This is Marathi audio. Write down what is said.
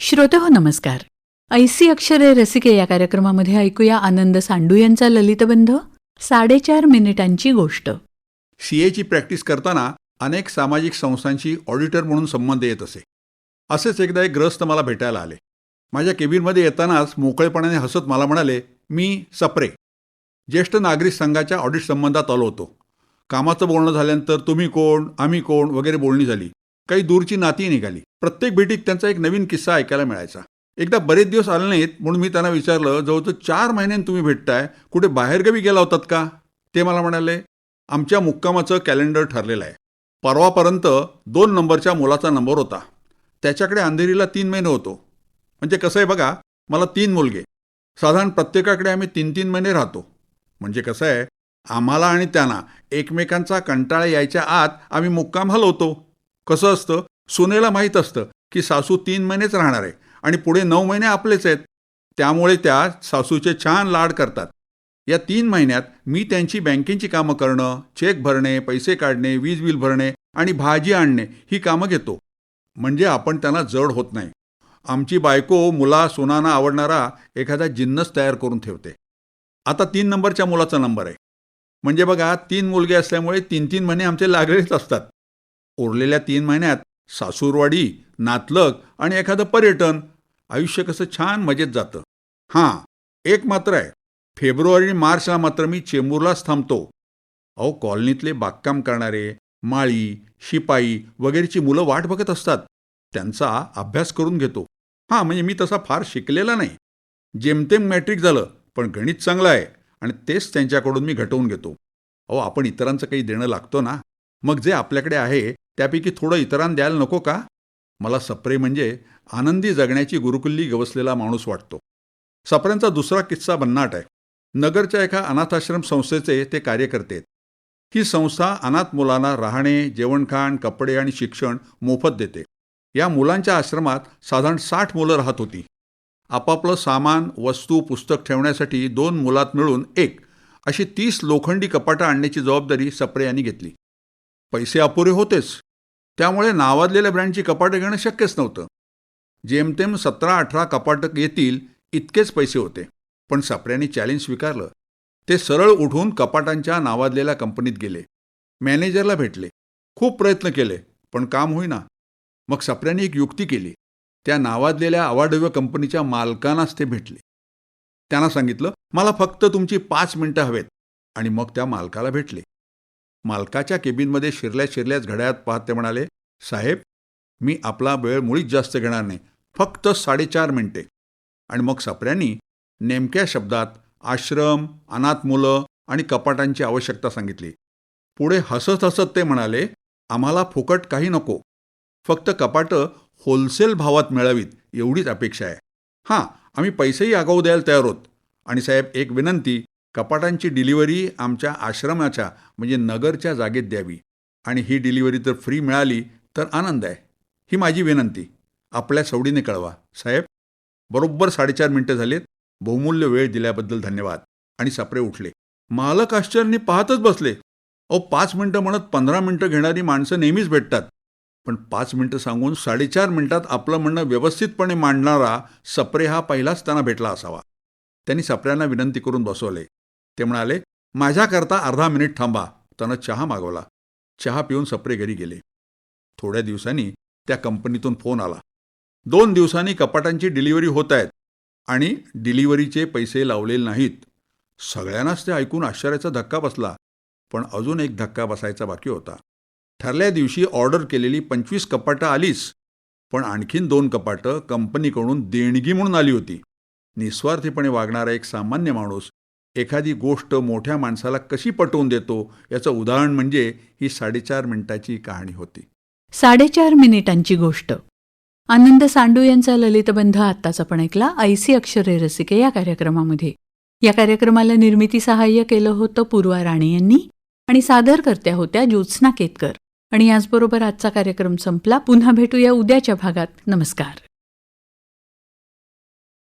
श्रोते हो नमस्कार. ऐसी अक्षरे रसिके या कार्यक्रमामध्ये ऐकूया आनंद सांडू यांचा ललितबंध साडेचार मिनिटांची गोष्ट. सीएची प्रॅक्टिस करताना अनेक सामाजिक संस्थांशी ऑडिटर म्हणून संबंध येत असे. असेच एकदा एक ग्रस्त मला भेटायला आले. माझ्या केबिनमध्ये येतानाच मोकळेपणाने हसत मला म्हणाले मी सप्रे. ज्येष्ठ नागरिक संघाच्या ऑडिट संबंधात आलो होतो. कामाचं बोलणं झाल्यानंतर तुम्ही कोण? आम्ही कोण? वगैरे बोलणी झाली. काही दूरची नाती निघाली. प्रत्येक भेटीत त्यांचा एक नवीन किस्सा ऐकायला मिळायचा. एकदा बरेच दिवस आले नाहीत म्हणून मी त्यांना विचारलं जवळजवळ चार महिन्यांनी तुम्ही भेटताय कुठे बाहेरगावी गेला होतात का? ते मला म्हणाले आमच्या मुक्कामाचं कॅलेंडर ठरलेलं आहे. परवापर्यंत दोन नंबरच्या मुलाचा नंबर होता. त्याच्याकडे अंधेरीला तीन महिने होतो. म्हणजे कसं आहे बघा मला तीन मुलगे. साधारण प्रत्येकाकडे आम्ही तीन तीन महिने राहतो. म्हणजे कसं आहे आम्हाला आणि त्यांना एकमेकांचा कंटाळा यायच्या आत आम्ही मुक्काम हलवतो. कसं असतं? सुनेला माहीत असतं की सासू तीन महिनेच राहणार आहे आणि पुढे नऊ महिने आपलेच आहेत. त्यामुळे त्या सासूचे छान लाड करतात. या तीन महिन्यात मी त्यांची बँकेची कामं करणं चेक भरणे पैसे काढणे वीज बिल भरणे आणि भाजी आणणे ही कामं घेतो. म्हणजे आपण त्यांना जड होत नाही. आमची बायको मुला सुनांना आवडणारा एखादा जिन्नस तयार करून ठेवते. आता तीन नंबरच्या मुलाचा नंबर आहे. म्हणजे बघा तीन मुलगे असल्यामुळे तीन तीन महिने आमचे लागलेच असतात. उरलेल्या तीन महिन्यात सासूरवाडी नातलग आणि एखादं पर्यटन आयुष्य कसं छान मजेत जातं. हां एक मात्र आहे. फेब्रुवारी आणि मार्चला मात्र मी चेंबूरलाच थांबतो. अहो कॉलनीतले बागकाम करणारे माळी शिपाई वगैरेची मुलं वाट बघत असतात. त्यांचा अभ्यास करून घेतो. हां म्हणजे मी तसा फार शिकलेला नाही. जेमतेम मॅट्रिक झालं पण गणित चांगलं आहे आणि तेच त्यांच्याकडून मी घटवून घेतो. अहो आपण इतरांचं काही देणं लागतो ना? मग जे आपल्याकडे आहे त्यापैकी थोडं इतरांना द्यायला नको का? मला सप्रे म्हणजे आनंदी जगण्याची गुरुकुल्ली गवसलेला माणूस वाटतो. सप्रेंचा दुसरा किस्सा भन्नाट आहे. नगरच्या एका अनाथाश्रम संस्थेचे ते कार्यकर्ते आहेत. ही संस्था अनाथ मुलांना राहणे जेवणखाण कपडे आणि शिक्षण मोफत देते. या मुलांच्या आश्रमात साधारण साठ मुलं राहत होती. आपापलं सामान वस्तू पुस्तक ठेवण्यासाठी दोन मुलात मिळून एक अशी तीस लोखंडी कपाटं आणण्याची जबाबदारी सप्रे यांनी घेतली. पैसे अपुरे होतेच. त्यामुळे नावाजलेल्या ब्रँडची कपाटं घेणं शक्यच नव्हतं. जेमतेम सतरा अठरा कपाटं येतील इतकेच पैसे होते. पण सप्र्यांनी चॅलेंज स्वीकारलं. ते सरळ उठून कपाटांच्या नावाजलेल्या कंपनीत गेले. मॅनेजरला भेटले. खूप प्रयत्न केले पण काम होईना. मग सप्र्यांनी एक युक्ती केली. त्या नावाजलेल्या अवाढव्य कंपनीच्या मालकांनाच ते भेटले. त्यांना सांगितलं मला फक्त तुमची पाच मिनिटं हवेत. आणि मग त्या मालकाला भेटले. मालकाच्या केबिनमध्ये शिरल्या शिरल्याच घड्याळात पाहत ते म्हणाले साहेब मी आपला वेळ मुळीच जास्त घेणार नाही फक्त साडेचार मिनिटे. आणि मग सापऱ्यांनी नेमक्या शब्दात आश्रम अनाथ मुलं आणि कपाटांची आवश्यकता सांगितली. पुढे हसत हसत ते म्हणाले आम्हाला फुकट काही नको फक्त कपाटं होलसेल भावात मिळावीत एवढीच अपेक्षा आहे. हां आम्ही पैसेही आगाऊ द्यायला तयार आहोत आणि साहेब एक विनंती कपाटांची डिलिव्हरी आमच्या आश्रमाच्या म्हणजे नगरच्या जागेत द्यावी. आणि ही डिलिव्हरी जर फ्री मिळाली तर आनंद आहे. ही माझी विनंती. आपल्या सवडीने कळवा. साहेब बरोबर साडेचार मिनिटं झालेत. बहुमूल्य वेळ दिल्याबद्दल धन्यवाद. आणि सपरे उठले. मालक आश्चर्याने पाहतच बसले. अहो पाच मिनिटं म्हणत पंधरा मिनिटं घेणारी माणसं नेहमीच भेटतात. पण पाच मिनिटं सांगून साडेचार मिनटात आपलं म्हणणं व्यवस्थितपणे मांडणारा सप्रे हा पहिलाच त्यांना भेटला असावा. त्यांनी सप्र्यांना विनंती करून बसवले. ते म्हणाले माझ्याकरता अर्धा मिनिट थांबा. त्यानं चहा मागवला. चहा पिऊन सप्रे घरी गेले. थोड्या दिवसांनी त्या कंपनीतून फोन आला. दोन दिवसांनी कपाटांची डिलिव्हरी होत आहेत आणि डिलिव्हरीचे पैसे लावलेले नाहीत. सगळ्यांनाच ते ऐकून आश्चर्याचा धक्का बसला पण अजून एक धक्का बसायचा बाकी होता. ठरल्या दिवशी ऑर्डर केलेली पंचवीस कपाटं आलीच पण आणखीन दोन कपाटं कंपनीकडून देणगी म्हणून आली होती. निस्वार्थीपणे वागणारा एक सामान्य माणूस एखादी गोष्ट मोठ्या माणसाला कशी पटवून देतो याचं उदाहरण म्हणजे ही साडेचार मिनिटाची कहाणी होती. साडेचार मिनिटांची गोष्ट. आनंद सांडू यांचा ललितबंध आत्ताच आपण ऐकला. ऐसी अक्षरे रसिके या कार्यक्रमामध्ये. या कार्यक्रमाला निर्मिती सहाय्य केलं होतं पूर्वा राणे यांनी आणि सादरकर्त्या होत्या ज्योत्स्ना केतकर. आणि याचबरोबर आजचा कार्यक्रम संपला. पुन्हा भेटूया उद्याच्या भागात. नमस्कार.